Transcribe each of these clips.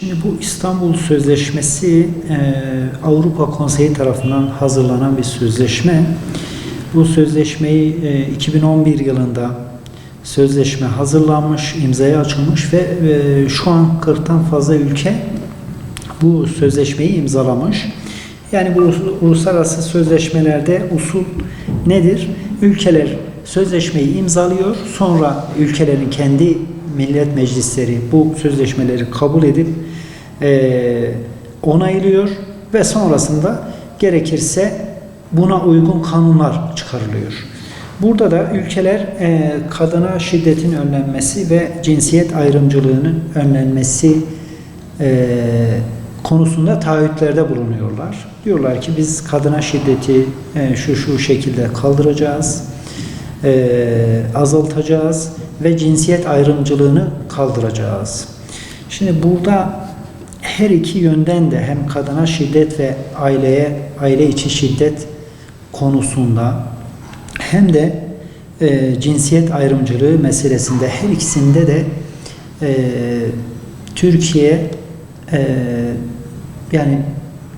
Şimdi bu İstanbul Sözleşmesi e, Avrupa Konseyi tarafından hazırlanan bir sözleşme. Bu sözleşmeyi e, 2011 yılında sözleşme hazırlanmış, imzaya açılmış ve e, şu an 40'tan fazla ülke bu sözleşmeyi imzalamış. Yani bu us- uluslararası sözleşmelerde usul nedir? Ülkeler sözleşmeyi imzalıyor, sonra ülkelerin kendi millet meclisleri bu sözleşmeleri kabul edip eee, onaylıyor ve sonrasında gerekirse buna uygun kanunlar çıkarılıyor. Burada da ülkeler eee, kadına şiddetin önlenmesi ve cinsiyet ayrımcılığının önlenmesi eee, konusunda taahhütlerde bulunuyorlar. Diyorlar ki biz kadına şiddeti şu şu şekilde kaldıracağız, azaltacağız ve cinsiyet ayrımcılığını kaldıracağız. Şimdi burada her iki yönden de hem kadına şiddet ve aileye aile içi şiddet konusunda hem de e, cinsiyet ayrımcılığı meselesinde her ikisinde de e, Türkiye e, yani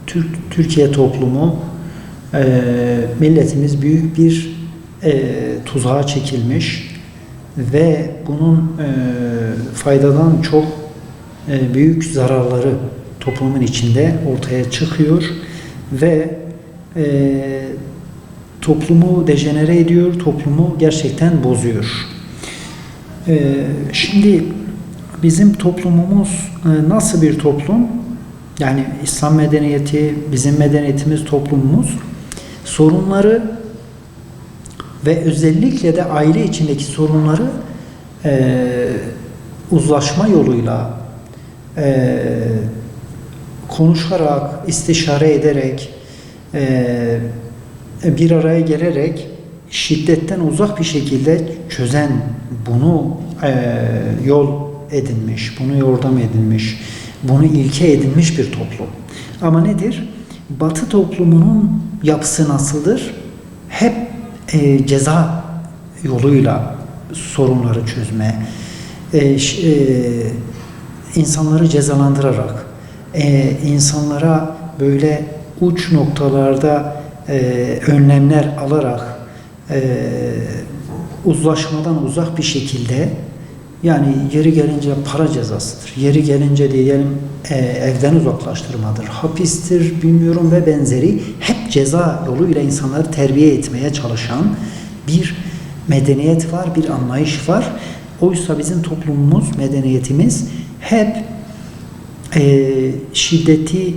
Türk Türkiye toplumu e, milletimiz büyük bir e, tuzağa çekilmiş ve bunun e, faydadan çok e, büyük zararları toplumun içinde ortaya çıkıyor ve e, toplumu dejenere ediyor, toplumu gerçekten bozuyor. E, şimdi bizim toplumumuz e, nasıl bir toplum? Yani İslam medeniyeti, bizim medeniyetimiz, toplumumuz sorunları ve özellikle de aile içindeki sorunları e, uzlaşma yoluyla e, konuşarak, istişare ederek e, bir araya gelerek şiddetten uzak bir şekilde çözen bunu e, yol edinmiş, bunu yordam edinmiş, bunu ilke edinmiş bir toplum. Ama nedir? Batı toplumunun yapısı nasıldır? Hep e, ceza yoluyla sorunları çözme, e, e, insanları cezalandırarak, e, insanlara böyle uç noktalarda e, önlemler alarak e, uzlaşmadan uzak bir şekilde yani yeri gelince para cezasıdır. Yeri gelince diyelim evden uzaklaştırmadır, hapistir, bilmiyorum ve benzeri hep ceza yoluyla insanları terbiye etmeye çalışan bir medeniyet var, bir anlayış var. Oysa bizim toplumumuz, medeniyetimiz hep e, şiddeti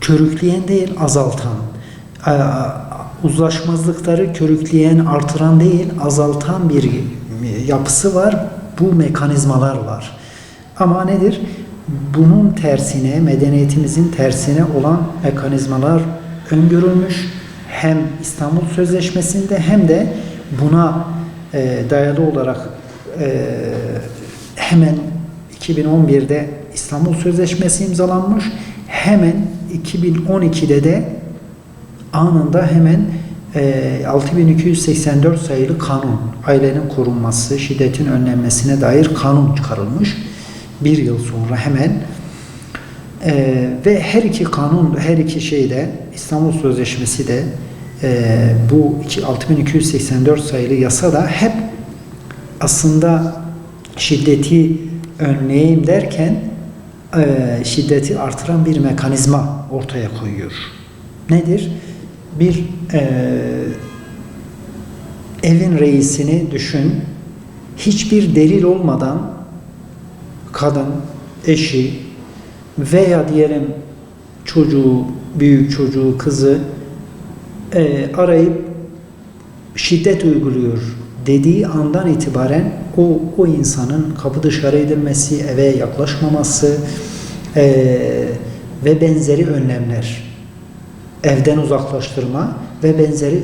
körükleyen değil, azaltan, e, uzlaşmazlıkları körükleyen, artıran değil, azaltan bir yapısı var. Bu mekanizmalar var. Ama nedir? Bunun tersine, medeniyetimizin tersine olan mekanizmalar öngörülmüş. Hem İstanbul Sözleşmesi'nde hem de buna e, dayalı olarak e, hemen 2011'de İstanbul Sözleşmesi imzalanmış. Hemen 2012'de de anında hemen e, 6284 sayılı kanun, ailenin korunması, şiddetin önlenmesine dair kanun çıkarılmış. Bir yıl sonra hemen e, ve her iki kanun, her iki şeyde İstanbul Sözleşmesi de e, bu iki- 6284 sayılı yasa da hep aslında şiddeti önleyeyim derken e, şiddeti artıran bir mekanizma ortaya koyuyor. Nedir? Bir e, evin reisini düşün. Hiçbir delil olmadan kadın, eşi veya diyelim çocuğu, büyük çocuğu, kızı e, arayıp şiddet uyguluyor dediği andan itibaren o, o insanın kapı dışarı edilmesi, eve yaklaşmaması e, ve benzeri önlemler, evden uzaklaştırma ve benzeri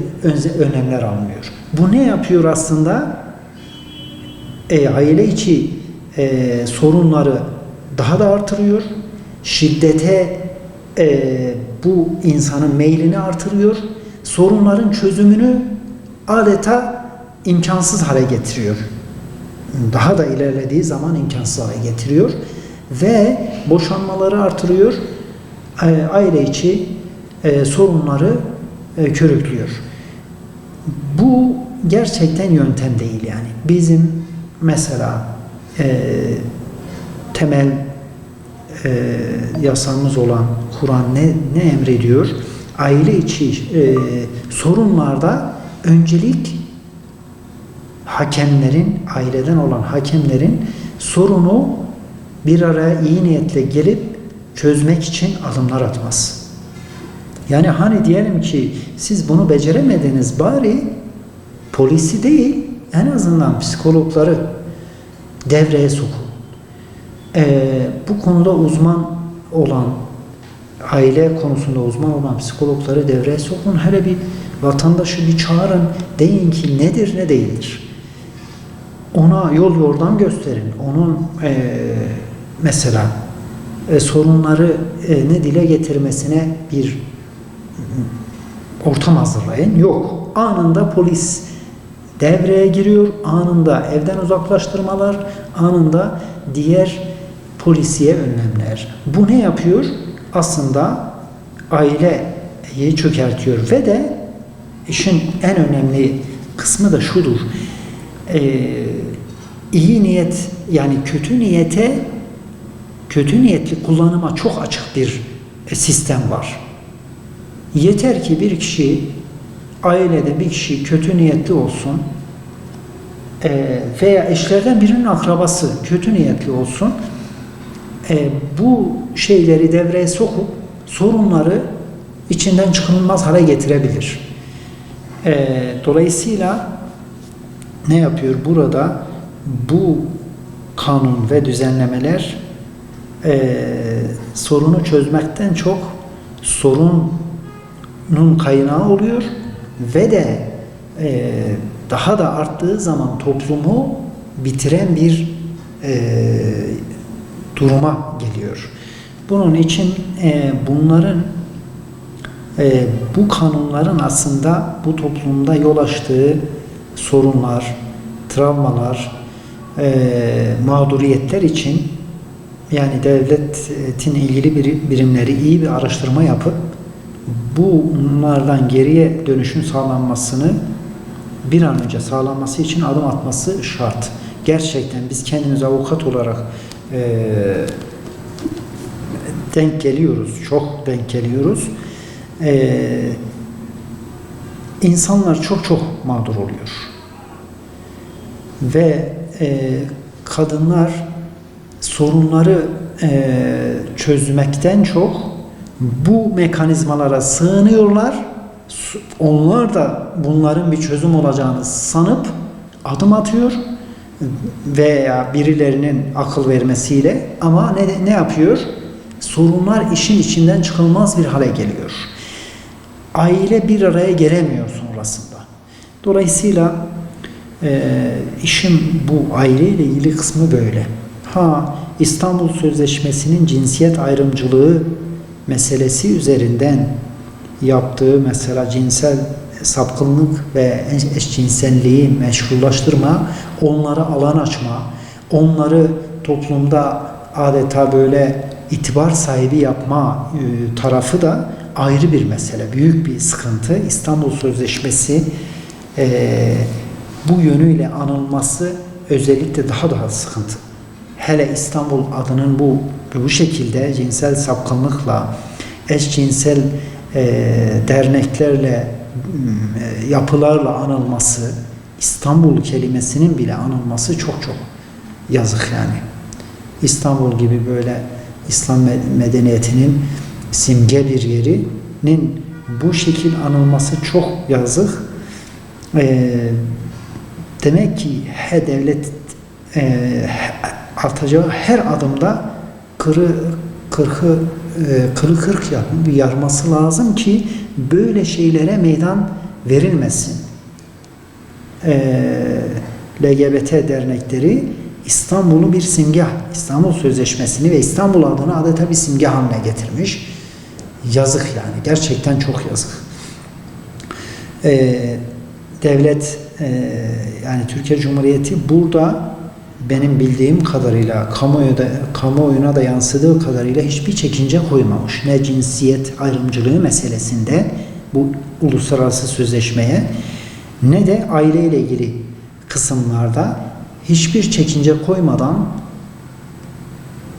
önlemler alınıyor. Bu ne yapıyor aslında? E, aile içi e, sorunları daha da artırıyor. Şiddete e, bu insanın meylini artırıyor. Sorunların çözümünü adeta imkansız hale getiriyor. Daha da ilerlediği zaman imkansız hale getiriyor. ve boşanmaları artırıyor, e, aile içi e, sorunları e, körüklüyor. Bu gerçekten yöntem değil yani. Bizim mesela temel e, yasamız olan Kur'an ne, ne emrediyor? Aile içi sorunlarda öncelik hakemlerin, aileden olan hakemlerin sorunu bir araya iyi niyetle gelip çözmek için adımlar atması. Yani hani diyelim ki siz bunu beceremediniz bari polisi değil en azından psikologları devreye sokun. Ee, bu konuda uzman olan aile konusunda uzman olan psikologları devreye sokun. Hele bir vatandaşı bir çağırın. Deyin ki nedir ne değildir. Ona yol yordam gösterin. Onun e, mesela e, sorunları e, ne dile getirmesine bir ortam hazırlayın. Yok. Anında polis devreye giriyor. Anında evden uzaklaştırmalar, anında diğer polisiye önlemler. Bu ne yapıyor? Aslında aileyi çökertiyor ve de işin en önemli kısmı da şudur. Ee, iyi niyet yani kötü niyete kötü niyetli kullanıma çok açık bir e, sistem var. Yeter ki bir kişi ailede bir kişi kötü niyetli olsun e, veya eşlerden birinin akrabası kötü niyetli olsun e, bu şeyleri devreye sokup sorunları içinden çıkılmaz hale getirebilir. E, dolayısıyla ne yapıyor burada? Bu kanun ve düzenlemeler e, sorunu çözmekten çok sorunun kaynağı oluyor ve de e, daha da arttığı zaman toplumu bitiren bir e, duruma geliyor. Bunun için e, bunların e, bu kanunların aslında bu toplumda yol açtığı sorunlar, travmalar, e, mağduriyetler için yani devletin ilgili bir, birimleri iyi bir araştırma yapıp bunlardan geriye dönüşün sağlanmasını bir an önce sağlanması için adım atması şart. Gerçekten biz kendimiz avukat olarak e, denk geliyoruz, çok denk geliyoruz. E, insanlar çok çok mağdur oluyor. Ve e, kadınlar sorunları e, çözmekten çok bu mekanizmalara sığınıyorlar. Onlar da bunların bir çözüm olacağını sanıp adım atıyor veya birilerinin akıl vermesiyle ama ne, ne yapıyor? Sorunlar işin içinden çıkılmaz bir hale geliyor. Aile bir araya gelemiyor sonrasında. Dolayısıyla e, işin bu aileyle ilgili kısmı böyle. Ha İstanbul Sözleşmesi'nin cinsiyet ayrımcılığı meselesi üzerinden yaptığı mesela cinsel sapkınlık ve eşcinselliği meşrulaştırma, onlara alan açma, onları toplumda adeta böyle itibar sahibi yapma e, tarafı da ayrı bir mesele, büyük bir sıkıntı. İstanbul Sözleşmesi e, bu yönüyle anılması özellikle daha daha sıkıntı. Hele İstanbul adının bu bu şekilde cinsel sapkınlıkla, eşcinsel e, derneklerle, e, yapılarla anılması, İstanbul kelimesinin bile anılması çok çok yazık yani. İstanbul gibi böyle İslam medeniyetinin simge bir yerinin bu şekil anılması çok yazık. E, demek ki he devlet e, atacağı her adımda kırı kırkı e, kırı kırk yap, yarması lazım ki böyle şeylere meydan verilmesin. E, LGBT dernekleri İstanbul'u bir simge, İstanbul Sözleşmesi'ni ve İstanbul adını adeta bir simge haline getirmiş. Yazık yani. Gerçekten çok yazık. Ee, devlet e, yani Türkiye Cumhuriyeti burada benim bildiğim kadarıyla kamuoyuna, kamuoyuna da yansıdığı kadarıyla hiçbir çekince koymamış. Ne cinsiyet ayrımcılığı meselesinde bu uluslararası sözleşmeye ne de aileyle ilgili kısımlarda hiçbir çekince koymadan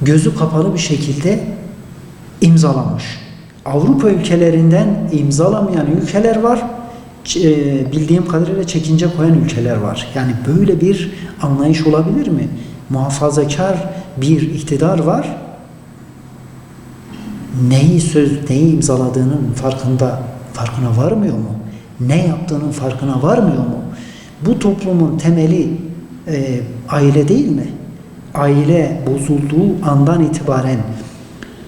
gözü kapalı bir şekilde imzalamış. Avrupa ülkelerinden imzalamayan ülkeler var. E, Bildiğim kadarıyla çekince koyan ülkeler var. Yani böyle bir anlayış olabilir mi? Muhafazakar bir iktidar var. Neyi söz, neyi imzaladığının farkında farkına varmıyor mu? Ne yaptığının farkına varmıyor mu? Bu toplumun temeli e, aile değil mi? Aile bozulduğu andan itibaren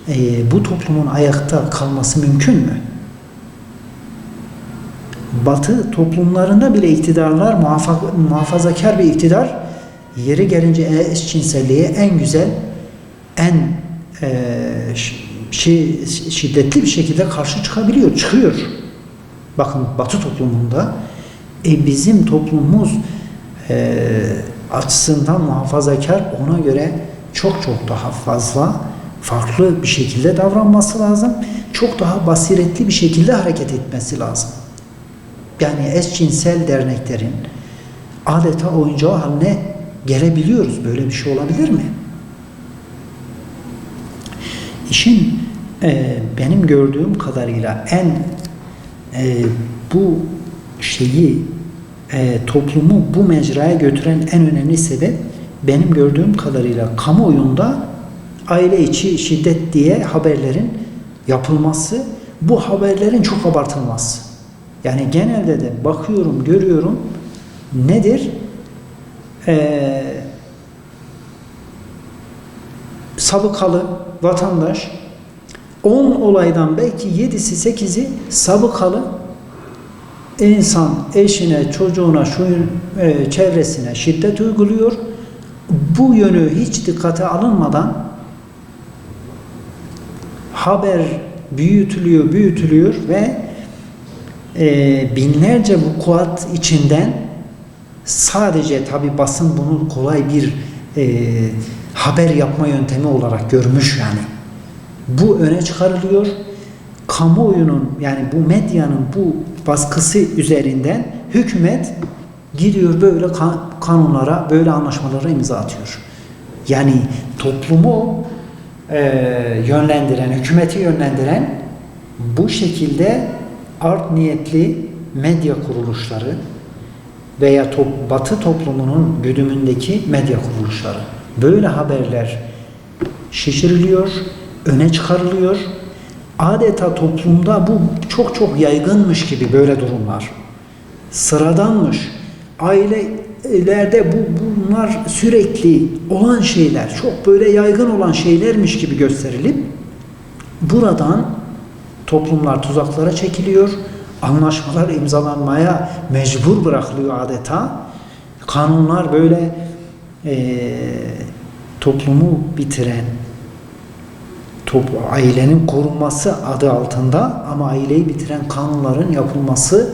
e, bu toplumun ayakta kalması mümkün mü? Batı toplumlarında bile iktidarlar muhafa- muhafazakar bir iktidar yeri gelince eşcinselliğe en güzel, en e, ş- şey, şiddetli bir şekilde karşı çıkabiliyor, çıkıyor. Bakın Batı toplumunda e, bizim toplumumuz e, açısından muhafazakar ona göre çok çok daha fazla farklı bir şekilde davranması lazım. Çok daha basiretli bir şekilde hareket etmesi lazım. Yani eşcinsel derneklerin adeta oyuncağı haline gelebiliyoruz. Böyle bir şey olabilir mi? İşin e, benim gördüğüm kadarıyla en e, bu şeyi e, toplumu bu mecraya götüren en önemli sebep benim gördüğüm kadarıyla kamuoyunda aile içi şiddet diye haberlerin yapılması, bu haberlerin çok abartılması. Yani genelde de bakıyorum, görüyorum nedir? Ee, sabıkalı vatandaş 10 olaydan belki 7'si 8'i sabıkalı insan eşine, çocuğuna, şu e, çevresine şiddet uyguluyor. Bu yönü hiç dikkate alınmadan haber büyütülüyor, büyütülüyor ve e, binlerce vukuat içinden sadece tabi basın bunu kolay bir e, haber yapma yöntemi olarak görmüş yani. Bu öne çıkarılıyor. Kamuoyunun yani bu medyanın bu baskısı üzerinden hükümet gidiyor böyle kan- kanunlara, böyle anlaşmalara imza atıyor. Yani toplumu e, yönlendiren, hükümeti yönlendiren bu şekilde art niyetli medya kuruluşları veya top, batı toplumunun güdümündeki medya kuruluşları. Böyle haberler şişiriliyor, öne çıkarılıyor. Adeta toplumda bu çok çok yaygınmış gibi böyle durumlar. Sıradanmış. Ailelerde bu bunlar sürekli olan şeyler, çok böyle yaygın olan şeylermiş gibi gösterilip buradan toplumlar tuzaklara çekiliyor, anlaşmalar imzalanmaya mecbur bırakılıyor adeta. Kanunlar böyle eee, toplumu bitiren, top, ailenin korunması adı altında ama aileyi bitiren kanunların yapılması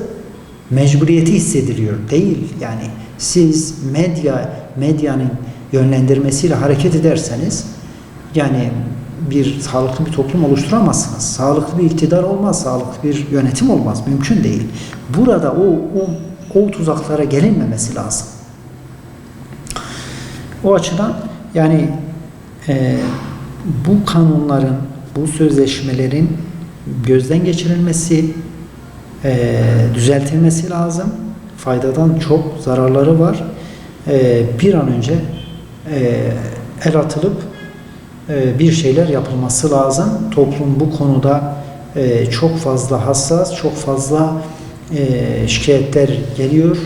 mecburiyeti hissediliyor. Değil yani siz medya medyanın yönlendirmesiyle hareket ederseniz yani bir sağlıklı bir toplum oluşturamazsınız. Sağlıklı bir iktidar olmaz, sağlıklı bir yönetim olmaz. Mümkün değil. Burada o o, o tuzaklara gelinmemesi lazım. O açıdan yani e, bu kanunların, bu sözleşmelerin gözden geçirilmesi, e, düzeltilmesi lazım. Faydadan çok zararları var. E, bir an önce e, el atılıp e, bir şeyler yapılması lazım. Toplum bu konuda e, çok fazla hassas, çok fazla şikayetler geliyor.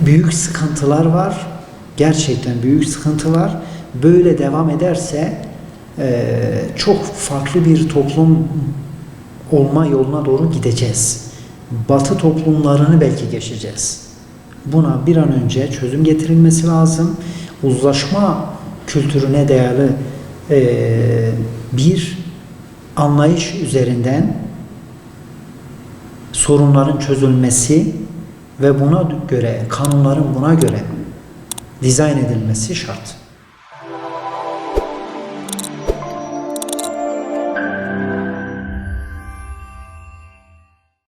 Büyük sıkıntılar var. Gerçekten büyük sıkıntı var. Böyle devam ederse çok farklı bir toplum olma yoluna doğru gideceğiz. Batı toplumlarını belki geçeceğiz. Buna bir an önce çözüm getirilmesi lazım. Uzlaşma kültürüne dayalı e, bir anlayış üzerinden sorunların çözülmesi ve buna göre kanunların buna göre dizayn edilmesi şart.